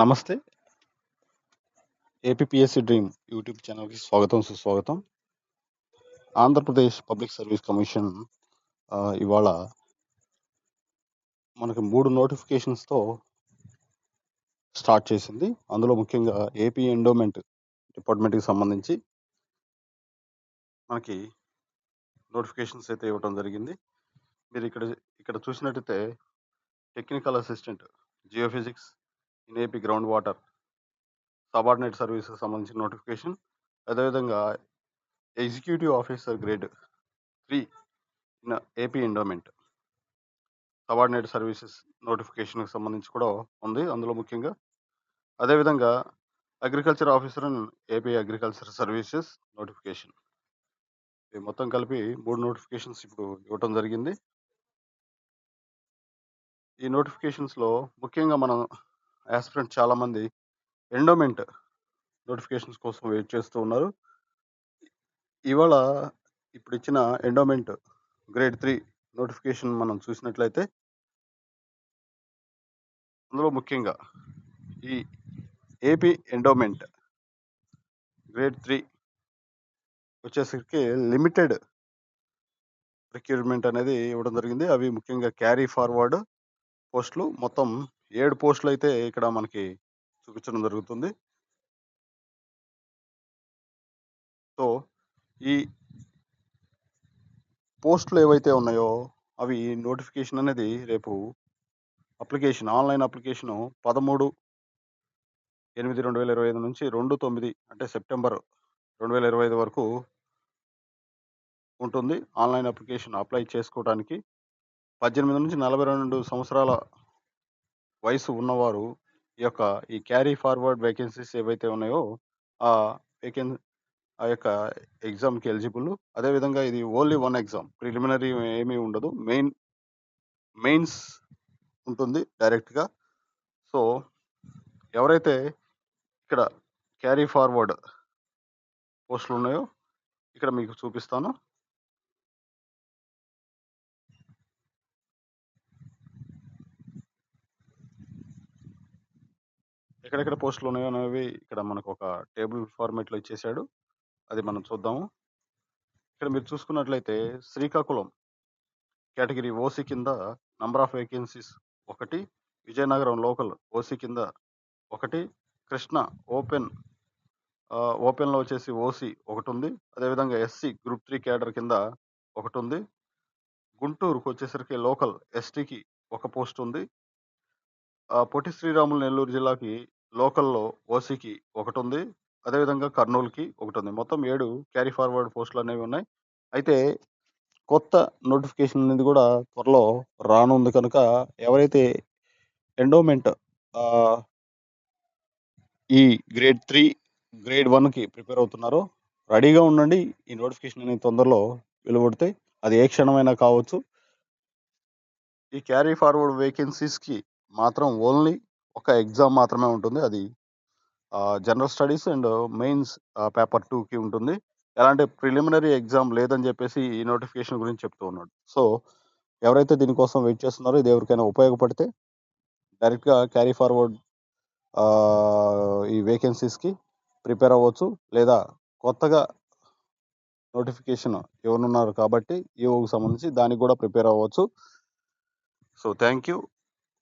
నమస్తే. APPSC dream YouTube ఛానల్‌కి స్వాగతం, సుస్వాగతం. ఆంధ్రప్రదేశ్ పబ్లిక్ సర్వీస్ కమిషన్ ఇవాళ మనకి మూడు నోటిఫికేషన్స్‌తో స్టార్ట్ చేసింది. అందులో ముఖ్యంగా ఏపీ ఎండోమెంట్ డిపార్ట్మెంట్‌కి సంబంధించి మనకి నోటిఫికేషన్స్ అయితే ఇవ్వటం జరిగింది. మీరు ఇక్కడ ఇక్కడ చూసినట్టయితే technical assistant geophysics in AP ground water subordinate services సంబంధించిన నోటిఫికేషన్. అదేవిధంగా executive officer grade three in AP endowment subordinate services నోటిఫికేషన్‌కి సంబంధించి కూడా ఉంది. అందులో ముఖ్యంగా అదేవిధంగా agriculture officer and AP agriculture services notification. ఇవి మొత్తం కలిపి మూడు నోటిఫికేషన్స్ ఇప్పుడు ఇవ్వటం జరిగింది. ఈ నోటిఫికేషన్స్‌లో ముఖ్యంగా మనం యాస్పిరెంట్ చాలామంది ఎండోమెంట్ నోటిఫికేషన్స్ కోసం వెయిట్ చేస్తూ ఉన్నారు. ఇవాళ ఇప్పుడు ఇచ్చిన ఎండోమెంట్ గ్రేడ్ త్రీ నోటిఫికేషన్ మనం చూసినట్లయితే అందులో ముఖ్యంగా ఈ ఏపీ ఎండోమెంట్ గ్రేడ్ త్రీ వచ్చేసరికి లిమిటెడ్ రిక్రూట్‌మెంట్ అనేది ఇవ్వడం జరిగింది. అవి ముఖ్యంగా క్యారీ ఫార్వర్డ్ పోస్టులు. మొత్తం ఏడు పోస్టులు అయితే ఇక్కడ మనకి చూపించడం జరుగుతుంది. సో, ఈ పోస్టులు ఏవైతే ఉన్నాయో అవి నోటిఫికేషన్ అనేది రేపు అప్లికేషన్ ఆన్‌లైన్ అప్లికేషను 13/8/2025 నుంచి 2/9 అంటే సెప్టెంబర్ 2025 వరకు ఉంటుంది. ఆన్‌లైన్ అప్లికేషన్ అప్లై చేసుకోవడానికి పద్దెనిమిది నుంచి నలభై రెండు సంవత్సరాల వయసు ఉన్నవారు ఈ యొక్క ఈ క్యారీ ఫార్వర్డ్ వేకెన్సీస్ ఏవైతే ఉన్నాయో ఆ వేకెన్ ఆ యొక్క ఎగ్జామ్‌కి ఎలిజిబుల్. అదేవిధంగా ఇది ఓన్లీ వన్ ఎగ్జామ్. ప్రిలిమినరీ ఏమీ ఉండదు. మెయిన్ మెయిన్స్ ఉంటుంది డైరెక్ట్‌గా. సో, ఎవరైతే ఇక్కడ క్యారీ ఫార్వర్డ్ పోస్టులు ఉన్నాయో ఇక్కడ మీకు చూపిస్తాను. ఎక్కడెక్కడ పోస్టులు ఉన్నాయో అనేవి ఇక్కడ మనకు ఒక టేబుల్ ఫార్మేట్లో ఇచ్చేసాడు. అది మనం చూద్దాము. ఇక్కడ మీరు చూసుకున్నట్లయితే శ్రీకాకుళం కేటగిరీ ఓసీ కింద నంబర్ ఆఫ్ వేకెన్సీస్ ఒకటి విజయనగరం లోకల్ ఓసీ కింద ఒకటి కృష్ణ ఓపెన్ ఓపెన్‌లో వచ్చేసి ఓసీ ఒకటుంది. అదేవిధంగా ఎస్సీ గ్రూప్ త్రీ క్యాడర్ కింద ఒకటి ఉంది గుంటూరుకు వచ్చేసరికి లోకల్ ఎస్టీకి ఒక పోస్ట్ ఉంది. పొట్టి శ్రీరాములు నెల్లూరు జిల్లాకి లోకల్‌లో ఓసీకి ఒకటుంది. అదేవిధంగా కర్నూలుకి ఒకటుంది. మొత్తం 7 క్యారీ ఫార్వర్డ్ పోస్టులు అనేవి ఉన్నాయి. అయితే కొత్త నోటిఫికేషన్ అనేది కూడా త్వరలో రానుంది కనుక ఎవరైతే ఎండోమెంట్ ఆహ్ ఈ గ్రేడ్ 3, గ్రేడ్ 1కి ప్రిపేర్ అవుతున్నారో రెడీగా ఉండండి. ఈ నోటిఫికేషన్ అనేది తొందరలో వెలువడితే అది ఏ క్షణమైనా కావచ్చు. ఈ క్యారీ ఫార్వర్డ్ వేకెన్సీస్‌కి మాత్రం ఓన్లీ ఒక ఎగ్జామ్ మాత్రమే ఉంటుంది. అది general studies and mains paper టూకి ఉంటుంది. ఎలాంటి ప్రిలిమినరీ ఎగ్జామ్ లేదని చెప్పేసి ఈ నోటిఫికేషన్ గురించి చెప్తూ ఉన్నాడు. సో, ఎవరైతే దీనికోసం వెయిట్ చేస్తున్నారో ఇది ఎవరికైనా ఉపయోగపడితే డైరెక్ట్‌గా క్యారీ ఫార్వర్డ్ ఈ వేకెన్సీస్‌కి ప్రిపేర్ అవ్వచ్చు. లేదా కొత్తగా నోటిఫికేషన్ ఇవ్వనున్నారు కాబట్టి ఈఓకి సంబంధించి దానికి కూడా ప్రిపేర్ అవ్వచ్చు. So, thank you